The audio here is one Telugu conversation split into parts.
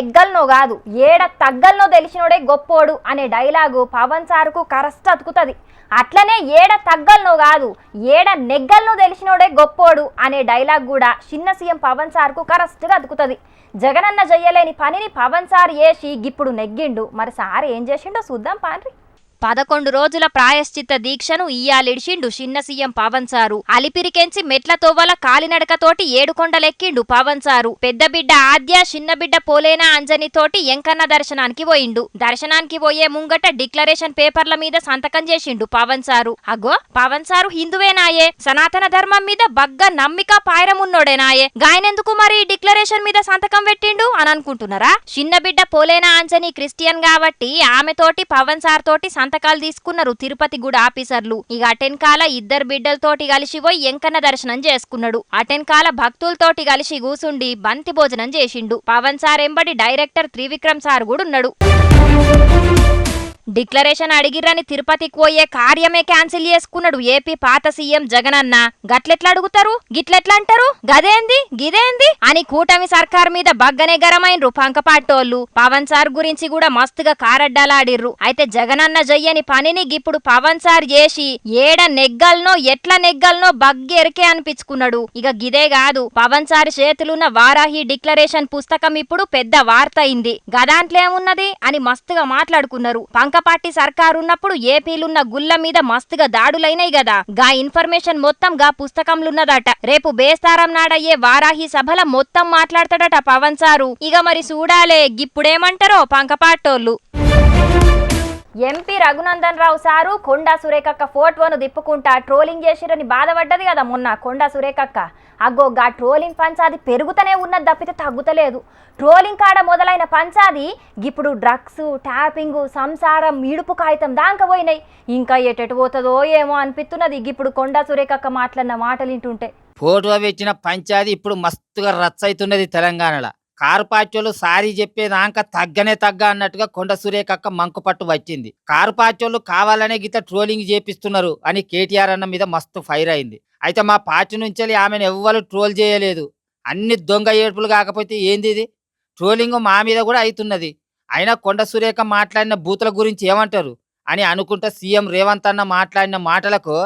నెగ్గల్నో కాదు ఏడ తగ్గల్నో తెలిసినోడే గొప్పోడు అనే డైలాగు పవన్ సార్కు కరెస్ట్ అతుకుతుంది. అట్లనే ఏడ తగ్గల్నో కాదు ఏడ నెగ్గల్నో తెలిసినోడే గొప్పోడు అనే డైలాగ్ కూడా చిన్న సీఎం పవన్ సార్కు కరస్ట్గా అతుకుతుంది. జగనన్న చెయ్యలేని పనిని పవన్ సార్ చేసి గిప్పుడు నెగ్గిండు. మరి సార్ ఏం చేసిండో చూద్దాం పాన్రి పదకొండు రోజుల ప్రాయశ్చిత్త దీక్షను ఇయ్యాలిడిచిండు చిన్న సీఎం పవన్ సారు. అలిపిరికెంచి మెట్ల తోవల కాలినడకతోటి ఏడుకొండలెక్కిండు పవన్ సారు. పెద్ద బిడ్డ ఆద్య చిన్న బిడ్డ పోలేనా అంజని తోటి ఎంకన్న దర్శనానికి పోయిండు. దర్శనానికి పోయే ముంగట డిక్లరేషన్ పేపర్ల మీద సంతకం చేసిండు పవన్ సారు. అగో పవన్ సారు హిందువేనాయే. సనాతన ధర్మం మీద బగ్గ నమ్మిక పాయరమున్నోడేనాయే. గాయనెందుకు మరి డిక్లరేషన్ మీద సంతకం పెట్టిండు అని అనుకుంటున్నారా? చిన్న బిడ్డ పోలేనా అంజని క్రిస్టియన్ కాబట్టి ఆమెతోటి పవన్ సార్ తోటి సంతకాలు తీసుకున్నారు తిరుపతి గుడి ఆఫీసర్లు. ఇక అటెన్కాల ఇద్దరు బిడ్డలతోటి కలిసి పోయి ఎంకన్న దర్శనం చేసుకున్నాడు. అటెన్కాల భక్తులతోటి కలిసి కూసుండి బంతి భోజనం చేసిండు. పవన్ సార్ ఎంబడి డైరెక్టర్ త్రివిక్రమ్ సార్ కూడా ఉన్నాడు. డిక్లరేషన్ అడిగిర్రని తిరుపతికి పోయే కార్యమే క్యాన్సిల్ చేసుకున్నాడు ఏపీ పాత సీఎం జగనన్న. గట్లెట్లా అడుగుతారు గిట్లెట్లా అంటారు గదేంది? గిదేంది? అని కూటమి సర్కార్ మీద బగ్గనే గరమైనరు పంకపాటోళ్ళు. పవన్ సార్ గురించి కూడా మస్తుగా కారడ్డాలాడిర్రు. అయితే జగనన్న జయ్యని పనిని ఇప్పుడు పవన్ సార్ చేసి ఏడ నెగ్గల్నో ఎట్లా నెగ్గల్నో బగ్గెరికే అనిపించుకున్నాడు. ఇక గిదే కాదు పవన్ సార్ చేతులున్న వారాహి డిక్లరేషన్ పుస్తకం ఇప్పుడు పెద్ద వార్త అయింది. గదాంట్లో ఏమున్నది అని మస్తుగా మాట్లాడుకున్నారు. పంక సర్కారు ఉన్నప్పుడు ఏపీలున్న గుల్ల మీద మస్తుగా దాడులైనాయి గదా. గా ఇన్ఫర్మేషన్ మొత్తం గా పుస్తకంలున్నదట. రేపు బేస్తారం నాడయ్యే వారాహి సభల మొత్తం మాట్లాడతాడట పవన్ సారు. ఇక మరి చూడాలే గిప్పుడేమంటారో పంకపాటోళ్ళు. ఎంపీ రఘునందన్ రావు సారు కొండా సురేఖక్క ఫోటోను దిప్పుకుంటా ట్రోలింగ్ చేసిరని బాధపడ్డది కదా మొన్న కొండా సురేఖక్క. అగ్గో గా ట్రోలింగ్ పంచాది పెరుగుతూనే ఉన్నది తప్పితే తగ్గుతలేదు. ట్రోలింగ్ కాడ మొదలైన పంచాది ఇప్పుడు డ్రగ్స్ ట్యాపింగ్ సంసారం ఇడుపు కాగితం దాకా పోయినాయి. ఇంకా ఎటెటు పోతుందో ఏమో అనిపిస్తున్నది ఇప్పుడు కొండా సురేఖక్క మాట్లాడిన మాటలు వింటుంటే ఫోటో ఇచ్చిన పంచాది ఇప్పుడు మస్తుగా రచ్చయితున్నది తెలంగాణలో. కారు సారీ చెప్పేదాక తగ్గనే తగ్గ అన్నట్టుగా కొండ సురేఖక్క మంకుపట్టు వచ్చింది. కారు కావాలనే గీత ట్రోలింగ్ చేపిస్తున్నారు అని కేటీఆర్ అన్న మీద మస్తు ఫైర్ అయింది. అయితే మా పార్టీ నుంచి ఆమెను ఎవ్వరు ట్రోల్ చేయలేదు. అన్ని దొంగ ఏడుపులు కాకపోతే ఏంది ఇది? ట్రోలింగ్ మా మీద కూడా అవుతున్నది అయినా కొండ సురేఖ మాట్లాడిన బూతుల గురించి ఏమంటారు? అని అనుకుంటా సీఎం రేవంత్ అన్న మాట్లాడిన మాటలకు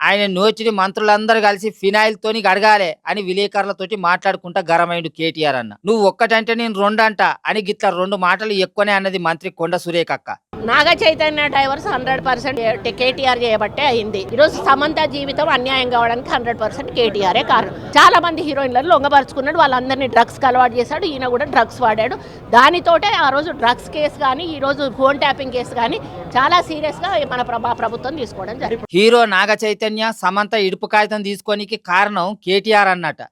ఆయన నోచిని మంత్రులందరూ కలిసి ఫినాయిల్ తోని గడగాలే అని విలేకరులతోటి మాట్లాడుకుంటా గరమైండు కేటీఆర్ అన్న. నువ్వు ఒక్కటంటే నేను రెండు అంట అని గిట్ల రెండు మాటలు ఎక్కువనే అన్నది మంత్రి Konda సురేఖక్క Naga Chaitanya divorce hundred percent KTR చేయబట్టే అయింది. ఈరోజు సమంత జీవితం అన్యాయం కావడానికి హండ్రెడ్ పర్సెంట్ కేటీఆరే కారణం. చాలా మంది హీరోయిన్లను లొంగపరుచుకున్నాడు. వాళ్ళందరినీ డ్రగ్స్ అలవాటు చేశాడు. ఈయన కూడా డ్రగ్స్ వాడాడు. దానితోటే ఆ రోజు డ్రగ్స్ కేసు కానీ ఈ రోజు ఫోన్ ట్యాపింగ్ కేసు కానీ చాలా సీరియస్గా మన ప్రభా ప్రభుత్వం తీసుకోవడం జరిగింది. హీరో నాగ చైతన్య సమంత ఇడుపు కాగితం తీసుకోనికి కారణం కేటీఆర్ అన్నట.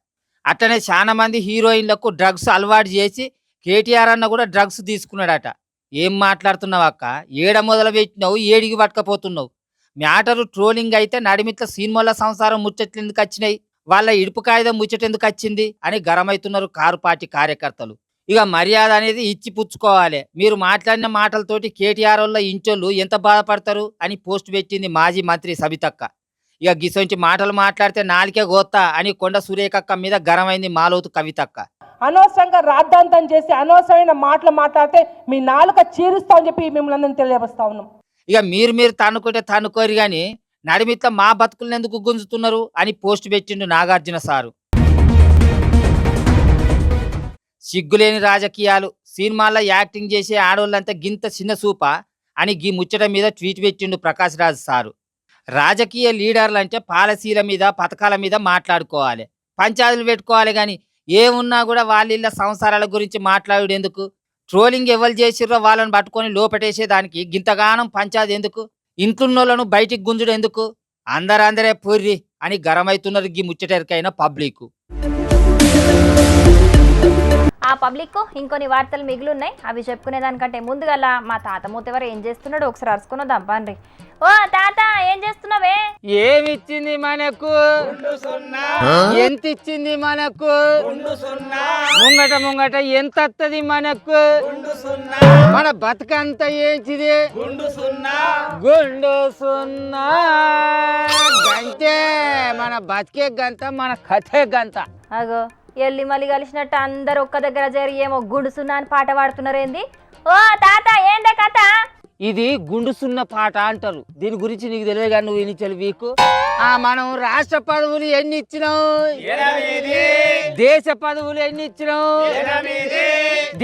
అట్లనే చాలా మంది హీరోయిన్లకు డ్రగ్స్ అలవాటు చేసి కేటీఆర్ అన్న కూడా డ్రగ్స్ తీసుకున్నాడట. ఏం మాట్లాడుతున్నావు అక్క? ఏడ మొదలు పెట్టినావు? ఏడికి పట్టకపోతున్నావు? మ్యాటరు ట్రోలింగ్ అయితే నడిమిట్ల సినిమాల సంసారం ముచ్చట్లు ఎందుకు వచ్చినాయి? వాళ్ళ ఇడుపు కాగితం ముచ్చటెందుకు వచ్చింది? అని గరమైతున్నారు కారు పార్టీ కార్యకర్తలు. ఇక మర్యాద అనేది ఇచ్చి పుచ్చుకోవాలి. మీరు మాట్లాడిన మాటలతోటి కేటీఆర్ వల్ల ఇంచోళ్ళు ఎంత బాధపడతారు? అని పోస్ట్ పెట్టింది మాజీ మంత్రి సబితక్క. ఇక గిసొంచి మాటలు మాట్లాడితే నాలికే గోత్తా అని కొండ సురేఖక్క మీద గరమైంది మాలోతు కవితక్క. అనవసరంగా రాద్ధాంతం చేసి అనవసరమైన మాటలు మాట్లాడితే మీ నాలుక చీరుస్తామని చెప్పి మిమ్మల్ని అందరినీ తెలియపరుస్తా ఉన్నాం. ఇక మీరు మీరు తనుకుంటే తన్నుకోరు కానీ నడిమిట్ల మా బతుకులను ఎందుకు గుంజుతున్నారు అని పోస్ట్ పెట్టిండు నాగార్జున సారు. సిగ్గులేని రాజకీయాలు సినిమాల్లో యాక్టింగ్ చేసే ఆడవాళ్ళంతా గింత చిన్న సూప అని గీ ముచ్చట మీద ట్వీట్ పెట్టిండు ప్రకాష్ రాజ్ సారు. రాజకీయ లీడర్లు అంటే పాలసీల మీద పథకాల మీద మాట్లాడుకోవాలి. పంచాయతీలు పెట్టుకోవాలి కానీ ఏమున్నా కూడా వాళ్ళ సంసారాల గురించి మాట్లాడు ఎందుకు? ట్రోలింగ్ ఎవరు చేసిర్రో వాళ్ళని పట్టుకొని లోపెట్టేసేదానికి గింతగానం పంచాది ఎందుకు? ఇంట్లున్నోళ్ళను బయటికి గుంజుడు ఎందుకు? అందరందరే పొర్రి అని గరమైతున్నారు గీ ముచ్చటరికైన పబ్లిక్. ఆ పబ్లిక్ ఇంకొన్ని వార్తలు మిగిలిన్నాయి. అవి చెప్పుకునే దానికంటే ముందుగల మా తాత మూతెవరు ఏం చేస్తున్నాడు ఒకసారి అరుచుకుని వద్దాం. పండ్రి. ఓ తాత ఏం చేస్తున్నావే? ఏమిచ్చింది మనకు? ఎంత ఇచ్చింది మనకు? ముంగట ముంగట ఎంత వస్తుంది మనకు మన బతుకంత ఏంటిది గుండు సున్నా. గంతే మన బతికే గంత మన కథే గంత. అగో. ఎల్లి మళ్ళీ కలిసినట్టు అందరు ఒక్క దగ్గర చేరి ఏమో గుడుసున్నా అని పాట పాడుతున్నారేంది ఓ తాత ఏందే కథ? ఇది గుండుసున్న పాట అంటారు. దీని గురించి నీకు తెలియదు కానీ నువ్వు ఇనిచలు వీకు. మనం రాష్ట్ర పదవులు ఎన్ని ఇచ్చినావు దేశ పదవులు ఎన్ని ఇచ్చినావు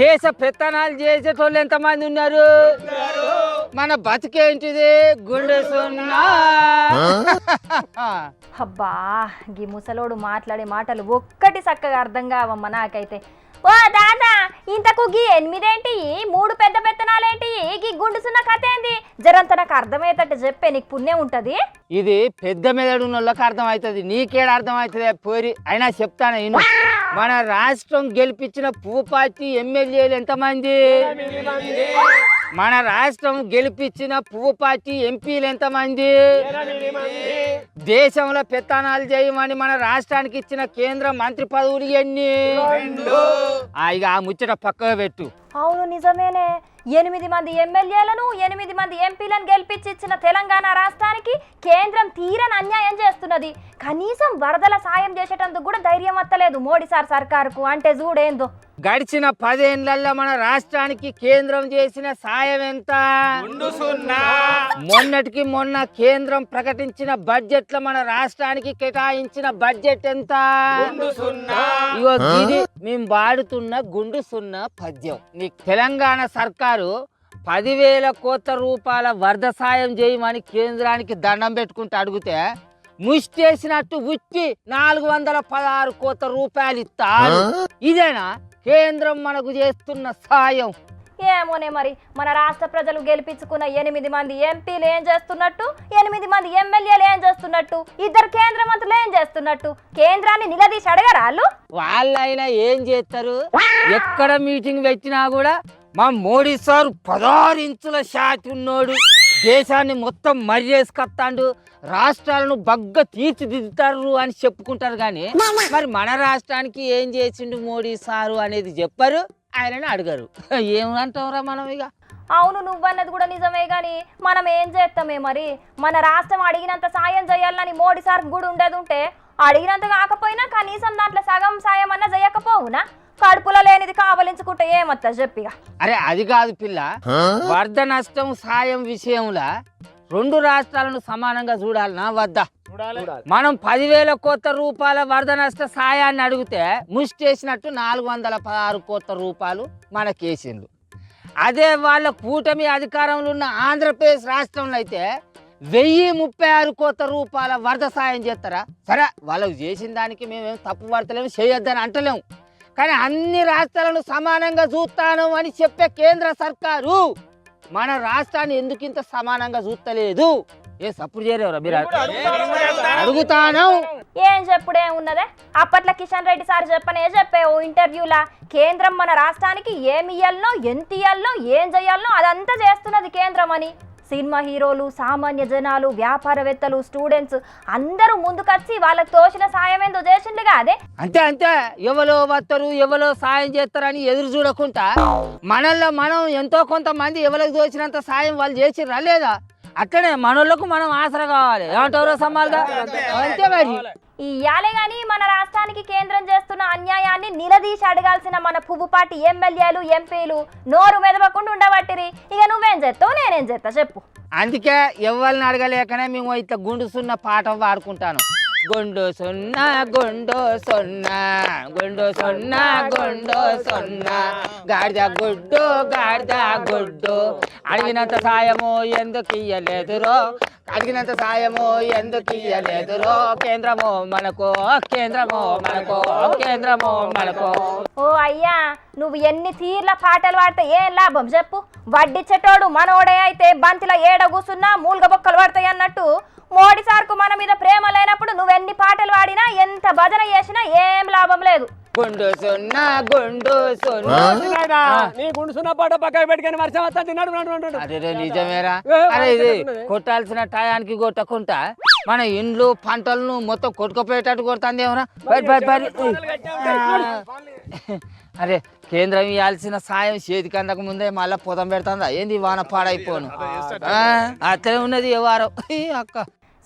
దేశ పెత్తనాలు చేసేటోళ్ళు ఎంతమంది ఉన్నారు? మన బతికేంటిది? గుండె సున్నా అబ్బా గీ ముసలోడు మాట్లాడే మాటలు ఒక్కటి చక్కగా అర్థం కావమ్మ నాకైతే. ఓ దాదా ఇంతకు గీ ఎనిమిదేంటి? మూడు పెద్ద పెత్తనాలేంటి గీ గుండుసున్న కథ ఏంది? జరంత నాకు అర్థమయ్యేటట్టు చెప్పే నీకు పుణ్యం ఉంటది? ఇది పెద్ద మెదడు ఉన్న వాళ్ళకి నీకేడ అర్థమవుతుంది పోరి? అయినా చెప్తాను నేను మన రాష్ట్రం గెలిపించిన పూపాతి ఎమ్మెల్యేలు ఎంతమంది? మన రాష్ట్రం గెలిపించిన పువ్వు పార్టీ ఎంపీలు ఎంతమంది? దేశంలో పెత్తనాలు చేయమని మన రాష్ట్రానికి ఇచ్చిన కేంద్ర మంత్రి పదవులు ఎన్ని? ఇక ఆ ముచ్చట పక్కగా పెట్టు. అవును నిజమేనే. ఎనిమిది మంది ఎమ్మెల్యేలను ఎనిమిది మంది ఎంపీలను గెలిపించి ఇచ్చిన తెలంగాణ రాష్ట్రానికి కేంద్రం తీరని అన్యాయం చేస్తున్నది. కనీసం వరదల సాయం చేసేటందుకు కూడా ధైర్యం వత్తలేదు మోడీ సార్ సర్కారుకు. అంటే చూడేందో. గడిచిన పదేళ్ళలో మన రాష్ట్రానికి కేంద్రం చేసిన సాయం ఎంత? మొన్నటికి మొన్న కేంద్రం ప్రకటించిన బడ్జెట్లో మన రాష్ట్రానికి కేటాయించిన బడ్జెట్ ఎంత? ఇగో ఇది మేము వాడుతున్న గుండు సున్నా పద్యం. తెలంగాణ సర్కారు పదివేల కోట్ల రూపాయల వరద సాయం చేయమని కేంద్రానికి దండం పెట్టుకుంటూ అడిగితే ముష్టేసినట్టు ఉచ్చి నాలుగు వందల పదహారు కోట్ల రూపాయలు ఇస్తారు. ఇదేనా? కేంద్రం మనకు చేస్తున్న సాయం. ఏమోనే మరి? మన రాష్ట్ర ప్రజలు గెలిపించుకున్న ఎనిమిది మంది ఎంపీలు ఏం చేస్తున్నట్టు? ఎనిమిది మంది ఎమ్మెల్యేలు ఏం చేస్తున్నట్టు? ఇద్దరు కేంద్ర మంత్రులు ఏం చేస్తున్నట్టు? కేంద్రాన్ని నిలదీసి అడగరా వాళ్ళు? వాళ్ళైనా ఏం చేస్తారు? ఎక్కడ మీటింగ్ పెట్టినా కూడా మా మోడీ సార్ పదహారు ఇంచుల షాట్ ఉన్నాడు. దేశాన్ని మొత్తం మర్యేసుకొస్తాడు రాష్ట్రాలను బగ్గ తీర్చిదిద్దుతారు అని చెప్పుకుంటారు కానీ మరి మన రాష్ట్రానికి ఏం చేసిండు మోడీ సారు అనేది చెప్పారు. ఆయనని అడగరు. ఏమంటావురా మనం ఇక అవును నువ్వన్నది కూడా నిజమే గాని మనం ఏం చేస్తామే మరి? మన రాష్ట్రం అడిగినంత సాయం చేయాలని మోడీ సార్ కూడా ఉండేది ఉంటే అడిగినంత కాకపోయినా కనీసం దాంట్లో సగం సాయం అన్న చేయకపోవునా? కడుపులో లేనిది కావలించుకుంటే ఏమత్తా చెప్పిగా అరే అది కాదు పిల్ల. వరద నష్టం సాయం విషయంలో రెండు రాష్ట్రాలను సమానంగా చూడాలనా వద్దా. మనం పదివేల కోట్ల రూపాయల వరద నష్ట సాయాన్ని అడిగితే ముష్టేసినట్టు నాలుగు వందల పదహారు కోట్ల రూపాయలు మనకేసిండ్రు. అదే వాళ్ళ కూటమి అధికారంలో ఉన్న ఆంధ్రప్రదేశ్ రాష్ట్రంలో అయితే వెయ్యి ముప్పై ఆరు కోట్ల రూపాయల వరద సాయం చేస్తారా? సరే వాళ్ళకు చేసిన దానికి మేమేం తప్పు పడతలేము చేయొద్దని అంటలేము కానీ అన్ని రాష్ట్రాలను సమానంగా చూస్తాను అని చెప్పే కేంద్ర సర్కారు మన రాష్ట్రాన్ని ఎందుకు ఇంత సమానంగా చూస్తలేదు? ఏ సప్పుడు చేయలేవరా మీరు? అడుగుతాను. ఏం చెప్పుడే ఉన్నదే? అప్పట్లో కిషన్ రెడ్డి సార్ చెప్పనే చెప్పే ఓ ఇంటర్వ్యూలా. కేంద్రం మన రాష్ట్రానికి ఏమి ఇయ్యాలనో ఎంత ఇయ్యాలనో ఏం చేయాలనో అదంతా చేస్తున్నది కేంద్రం అని. సినిమా హీరోలు సామాన్య జనాలు వ్యాపారవేత్తలు స్టూడెంట్స్ అందరూ ముందుకొచ్చి వాళ్ళకి తోచిన సాయం ఏందో చేసిండుగా అదే. అంతే అంతే. ఎవరో వస్తారు ఎవరో సాయం చేస్తారని ఎదురు చూడకుండా మనల్లో మనం ఎంతో కొంతమంది ఎవరికి దోచినంత సాయం వాళ్ళు చేసి రాలేదా అట్లనే మనోళ్ళకు మనం ఆసరా కావాలి. ఏమంటారో సమాల్గా అంతే మరి. ఇయ్యాలే గాని మన రాష్ట్రానికి కేంద్రం చేస్తున్న అన్యాయాన్ని నిలదీసి అడగాల్సిన మన పువ్వుపాటి ఎమ్మెల్యేలు ఎంపీలు నోరు మెదవకుండా ఉండబట్టిరి. ఇక నువ్వేం చేస్తావు నేనేం చేస్తా చెప్పు. అందుకే ఎవరిని అడగలేకనే మేము ఇట్లా గుండుసున్న పాఠం వాడుకుంటాను. పాడుకుంటాను గుండు సున్నా గుండు సున్నా గుండు సున్నా గుండు సున్నా. గాడిద గుడ్డు గాడిద గుడ్డు. అడిగినంత సాయము ఎందుకు ఇయ్యలేదురో? అడిగినంత సాయము ఎందుకు ఇయ్యలేదురో? కేంద్రము మనకు కేంద్రము మనకు కేంద్రము మనకు. ఓ అయ్యా నువ్వు ఎన్ని తీర్ల పాటలు పాడితే ఏం లాభం చెప్పు? వడ్డిచ్చేటోడు మనోడే అయితే బంతిలో ఏడ కూసున్నా మూలుగ బొక్కలు పడతాయి అన్నట్టు. మోడీ సార్కు మన మీద ప్రేమ లేనప్పుడు నువ్వెన్ని పాటలు పాడినా ఎంత భజన చేసినా ఏం లాభం లేదు. గుండు సున్నా గుండు సున్నా. నీ గుండు సున్న పాట పక్కన పెట్టుకొని వర్షం వస్తా తిన్నాడు నడు నడు అరే రే నిజమేరా? ఏ, అరే ఇది ఉన్నది. కొట్టాల్సిన టయానికి కొట్టకుండా మన ఇండ్లు పంటలను మొత్తం కొట్టుకుపోయేటట్టు కొడుతుంది ఏమరా బరి బరి బరి అరే కేంద్రం ఇవ్వాల్సిన సాయం చేతికి అందక ముందే మళ్ళీ పొదం పెడుతుందా? ఏంది వాన పాడైపోను? అట్లనే ఉన్నది ఏ వారం. ఈ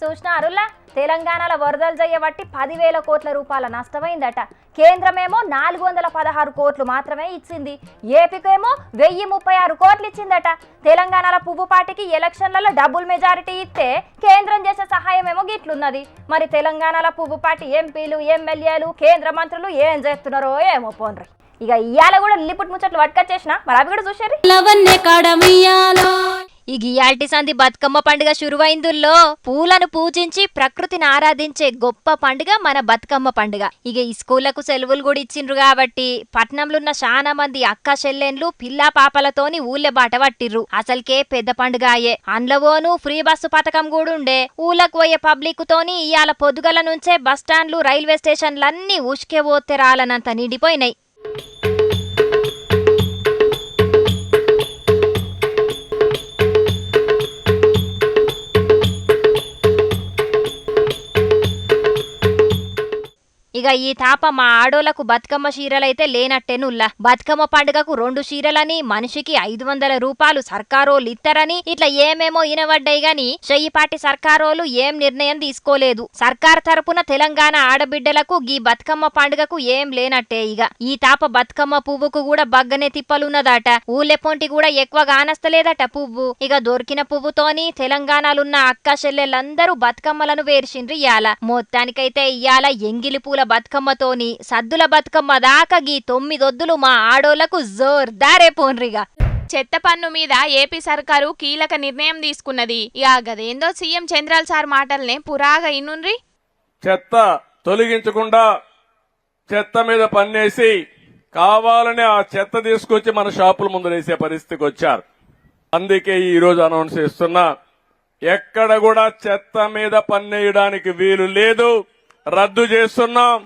అక్క తెలంగాణలో వరదలు చేయబట్టి పదివేల కోట్ల రూపాయల నష్టమైందట. కేంద్రమేమో నాలుగు వందల పదహారు కోట్లు మాత్రమే ఇచ్చింది. ఏపీకేమో వెయ్యి ముప్పై ఆరు కోట్లు ఇచ్చిందట. తెలంగాణలో పువ్వుపాటికి ఎలక్షన్లలో డబుల్ మెజారిటీ ఇస్తే కేంద్రం చేసే సహాయం ఏమో గిట్లున్నది. మరి తెలంగాణలో పువ్వుపాటి ఎంపీలు ఎమ్మెల్యేలు కేంద్ర మంత్రులు ఏం చేస్తున్నారో ఏమో పోన్రి. ఇక ఇవాళ కూడా లిపుట్ ముచ్చట్లు పట్టుకొచ్చేసిన మరి అవి కూడా చూసారు ఈ గియాల్టీ సంధి బతుకమ్మ పండుగ శురువైందుల్లో పూలను పూజించి ప్రకృతిని ఆరాధించే గొప్ప పండుగ మన బతుకమ్మ పండుగ. ఇక ఈ స్కూళ్ళకు సెలవులు కూడా ఇచ్చిండ్రు కాబట్టి పట్నంలో ఉన్న చాలా మంది అక్క చెల్లెన్లు పిల్లా పాపలతోని ఊళ్ళే బాట పట్టిర్రు. అసలుకే పెద్ద పండుగ అయ్యే. అందులోనూ ఫ్రీ బస్సు పథకం కూడా ఉండే. ఊళ్ళకు పోయే పబ్లిక్ తోని ఇవాళ పొద్దుగల నుంచే బస్టాండ్లు రైల్వే స్టేషన్లన్నీ ఉష్కే పోతే రాలనంత నిండిపోయినాయి. ఇక ఈ తాప మా ఆడోళ్ళకు బతుకమ్మ చీరలైతే లేనట్టేనుల్లా. బతుకమ్మ పండుగకు రెండు చీరలని మనిషికి ఐదు వందల రూపాయలు సర్కారోళ్ళు ఇస్తారని ఇట్లా ఏమేమో ఇనవడ్డాయి గాని చెయ్యిపాటి సర్కారోళ్ళు ఏం నిర్ణయం తీసుకోలేదు. సర్కార్ తరపున తెలంగాణ ఆడబిడ్డలకు గీ బతుకమ్మ పండుగకు ఏం లేనట్టే ఇక ఈ తాప బతుకమ్మ పువ్వుకు కూడా బగ్గనే తిప్పలున్నదట. ఊళ్ళె పొంటి కూడా ఎక్కువ కానస్తలేదట పువ్వు. ఇక దొరికిన పువ్వుతోని తెలంగాణలున్న అక్క చెల్లెళ్ళందరూ బతుకమ్మలను వేర్చిండ్రు ఇయాల మొత్తానికైతే ఇయాల ఎంగిలి పూల బతుకమ్మతోని సద్దుల బతుకమ్మ దాకా గీ తొమ్మిదొద్దులు మా ఆడోళ్ళకు జోర్దారే పోన్రిగా. చెత్త పన్ను మీద ఏపీ సర్కారు కీలక నిర్ణయం తీసుకున్నది. ఇక గదేందో సీఎం చంద్రాల్ సార్ మాటల్నే పురాగా ఇన్నుండ్రి? చెత్త తొలగించకుండా చెత్త మీద పన్నేసి కావాలని ఆ చెత్త తీసుకొచ్చి మన షాపుల ముందు వేసే పరిస్థితికి వచ్చారు. అందుకే ఈ రోజు అనౌన్స్ చేస్తున్నా ఎక్కడ కూడా చెత్త మీద పన్నేయడానికి వీలు లేదు. రద్దు చేస్తున్నాం.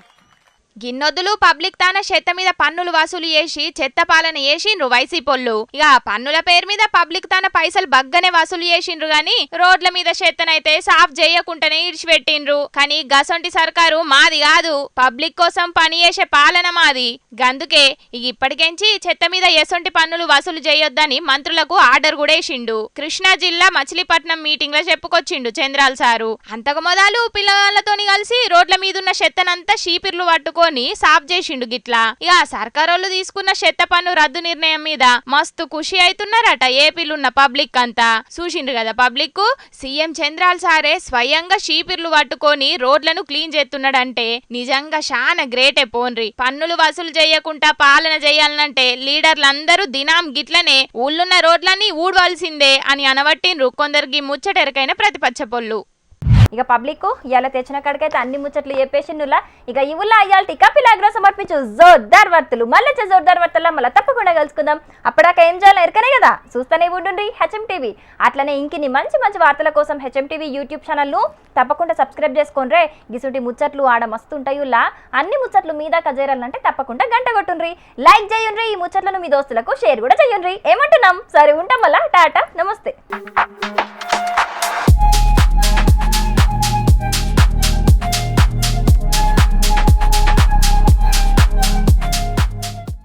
గిన్నొద్దులు పబ్లిక్ తాన చెత్త మీద పన్నులు వసూలు చేసి చెత్త పాలన చేసిండ్రు వైసీపోళ్ళు. ఇక పన్నుల పేరు మీద పబ్లిక్ తాన పైసలు బగ్గనే వసూలు చేసిండ్రు గాని రోడ్ల మీద చెత్తనైతే సాఫ్ చేయకుండానే ఇడిచిపెట్టిండ్రు. కానీ గసొంటి సర్కారు మాది కాదు పబ్లిక్ కోసం పని చేసే పాలన మాది. గందుకే ఇక ఇప్పటికెంచి చెత్త మీద ఎసొంటి పన్నులు వసూలు చేయొద్దని మంత్రులకు ఆర్డర్ కూడా వేసిండు. కృష్ణా జిల్లా మచిలీపట్నం మీటింగ్లో చెప్పుకొచ్చిండు చంద్రాల్ సారు. అంతకు మొదలు పిల్లగాళ్ళతోని కలిసి రోడ్ల మీదున్న చెత్తనంతా షీపిర్లు పట్టుకొని సాఫ్ చేసిండు గిట్లా. ఇక సర్కారోళ్ళు తీసుకున్న చెత్త పన్ను రద్దు నిర్ణయం మీద మస్తు ఖుషి అవుతున్నారట ఏపీలున్న పబ్లిక్ అంతా. చూసిండు కదా పబ్లిక్ సీఎం చంద్రాల్ సారే స్వయంగా షీపిర్లు పట్టుకొని రోడ్లను క్లీన్ చేస్తున్నాడంటే నిజంగా చాలా గ్రేటే పోన్రి. పన్నులు వసూలు చేయకుండా పాలన చేయాలనంటే లీడర్లందరూ దినాం గిట్లనే ఊళ్ళున్న రోడ్లన్నీ ఊడవలసిందే అని అనబట్టిండ్రు కొందరికి ముచ్చటెరకైన ప్రతిపక్ష పొల్లు. ఇక పబ్లిక్ ఇవాళ తెచ్చిన కాడికైతే అన్ని ముచ్చట్లు చెప్పేసిండులా. ఇక ఇవుల్లా ఇవాళ టికా పిలాగ్రో సమర్పించు. జోర్దార్ వార్తలు. మళ్ళీ వచ్చే జోర్దార్ వార్తల్లో మళ్ళీ తప్పకుండా కలుసుకుందాం. అప్పటిదాకా ఏం చేయాలో ఎరకనే కదా. చూస్తూనే ఉండండి హెచ్ఎం టీవీ అట్లనే ఇంకిన్ని మంచి మంచి వార్తల కోసం హెచ్ఎం టీవీ యూట్యూబ్ ఛానల్ను తప్పకుండా సబ్స్క్రైబ్ చేసుకోండి గిసుటి ముచ్చట్లు ఆడ మస్తు ఉంటాయుల్లా అన్ని ముచ్చట్లు మీద కజేరాలంటే తప్పకుండా గంట కొట్టుండ్రి. లైక్ చేయండి ఈ ముచ్చట్లను మీ దోస్తులకు షేర్ కూడా చేయండి ఏమంటున్నాం? సరే ఉంటాం మళ్ళా. టాటా. నమస్తే.